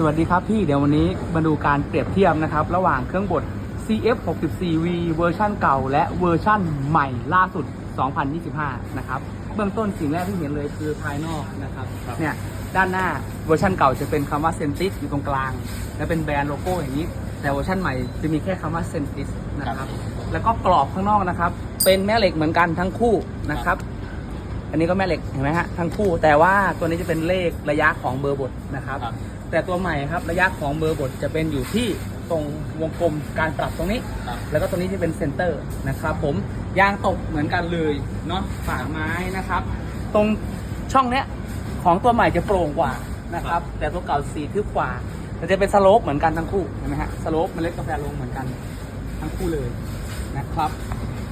สวัสดีครับพี่เดี๋ยววันนี้มาดูการเปรียบเทียบนะครับ ระหว่างเครื่องบด CF64V เวอร์ชั่นเก่า และเวอร์ชั่นใหม่ล่าสุด 2025 นะครับ เบื้องต้นสิ่งแรกที่เห็นเลยคือภายนอกนะครับครับเนี่ยด้านหน้าเวอร์ชันเก่าจะเป็นคำว่าเซนติสอยู่ตรงกลาง และเป็นแบรนด์โลโก้อย่างนี้ แต่เวอร์ชันใหม่จะมีแค่คำว่าเซนติสนะครับ แล้วก็กรอบข้างนอกนะครับ เป็นแม่เหล็กเหมือนกันทั้งคู่นะครับ อันนี้ก็แม่เหล็กเห็นไหมฮะทั้งคู่แต่ว่าตัวนี้จะเป็นเลขระยะของเบอร์บทนะครับ ครับ แต่ตัวใหม่ครับระยะของเบอร์บทจะเป็นอยู่ที่ตรงวงกลมการปรับตรงนี้ ครับ แล้วก็ตรงนี้จะเป็นเซนเตอร์นะครับผมยางตกเหมือนกันเลยเนาะฝาไม้นะครับ ตรงช่องเนี้ยของตัวใหม่จะโปร่งกว่านะครับ แต่ตัวเก่าสีทึบกว่าแต่จะเป็นสโลปเหมือนกันทั้งคู่เห็นไหมฮะสโลปเมล็ดกาแฟลงเหมือนกันทั้งคู่เลยนะครับ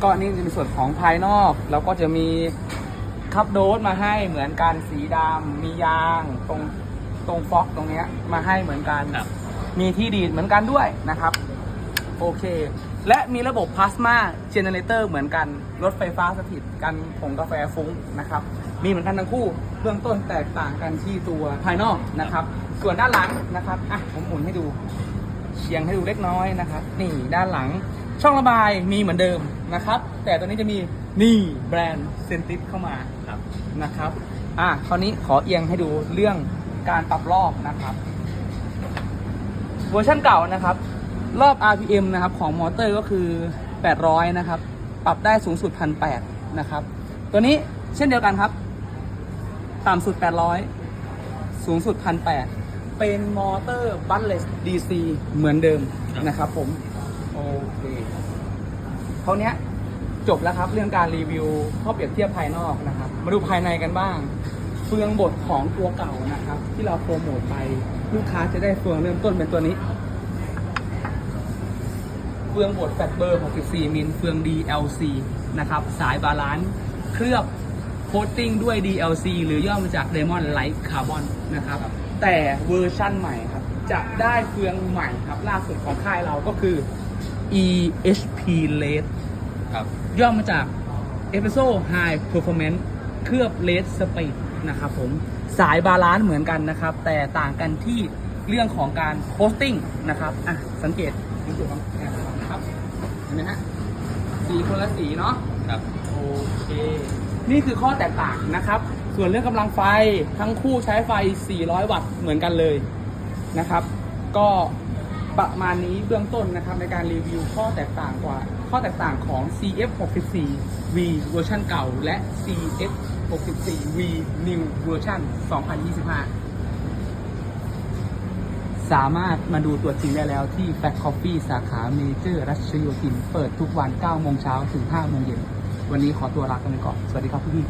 ก็นี่จะเป็นส่วนของภายนอก แล้วก็จะมี คัพโดสมาให้เหมือนกันสีดำมียางตรงตรงฟ็อกตรงเนี้ยมาให้เหมือนกัน ครับ มีที่ดีดเหมือนกันด้วยนะครับ โอเค และมีระบบพลาสมาเจเนเรเตอร์เหมือนกัน รถไฟฟ้าสถิตกันผงกาแฟฟุ้งนะครับ มีเหมือนกันทั้งคู่เบื้องต้นแตกต่างกันที่ตัวภายนอกนะครับ ส่วนด้านหลังนะครับอะผมหมุนให้ดูเฉียงให้ดูเล็กน้อยนะครับ นี่ด้านหลังช่องระบายมีเหมือนเดิมนะครับ แต่ตัวนี้จะมี นี่แบรนด์เซนติสเข้ามาครับนะครับ อะคราวนี้ขอเอียงให้ดูเรื่องการปรับรอบนะครับ เวอร์ชันเก่านะครับ รอบ RPM นะครับของมอเตอร์ก็คือ 800 นะครับ ปรับได้สูงสุด 1,800 นะครับ ตัวนี้เช่นเดียวกันครับ ต่ำสุด 800 สูงสุด 1,800 เป็นมอเตอร์บัตเลส DC เหมือนเดิมนะครับผม โอเคเท่านี้ จบแล้วครับ เรื่องการรีวิวข้อเปรียบเทียบภายนอกนะครับ มาดูภายในกันบ้าง เฟืองบดของตัวเก่านะครับ ที่เราโปรโมทไปลูกค้าจะได้เฟืองเริ่มต้นเป็นตัวนี้ เฟืองบดแฟตเบอร์ 64 มิลเฟือง DLC นะครับ สายบาลานซ์เคลือบโคตติ้งด้วย DLC หรือย่อมาจาก Diamond Light Carbon นะครับ แต่เวอร์ชั่นใหม่ครับ จะได้เฟืองใหม่ครับ ล่าสุดของค่ายเราก็คือ EHP LED ครับ ย่อมาจาก Espresso High Performance เคลือบ LED Speed นะครับผมสายบาลานซ์เหมือนกันนะครับ แต่ต่างกันที่เรื่องของการโ o สติ้งนะครับอะสังเกตสังเกตครับนะครับเห็นไหมฮะสีคนละสีเนาะครับโอเค นี่คือข้อแตกต่างนะครับ ส่วนเรื่องกำลังไฟทั้งคู่ใช้ไฟ 400 วัตต์เหมือนกันเลยนะครับ ก็ ประมาณนี้เบื้องต้นนะครับในการรีวิวข้อแตกต่างกว่า ข้อแตกต่างของ CF64V เวอร์ชันเก่า และ CF64V New เวอร์ชัน2025 สามารถมาดูตัวจริงได้แล้วที่ Fact Coffee สาขาเมเจอร์รัชโยธิน เปิดทุกวัน9โมงเช้าถึง5โมงเย็น วันนี้ขอตัวลากันไปก่อน สวัสดีครับพี่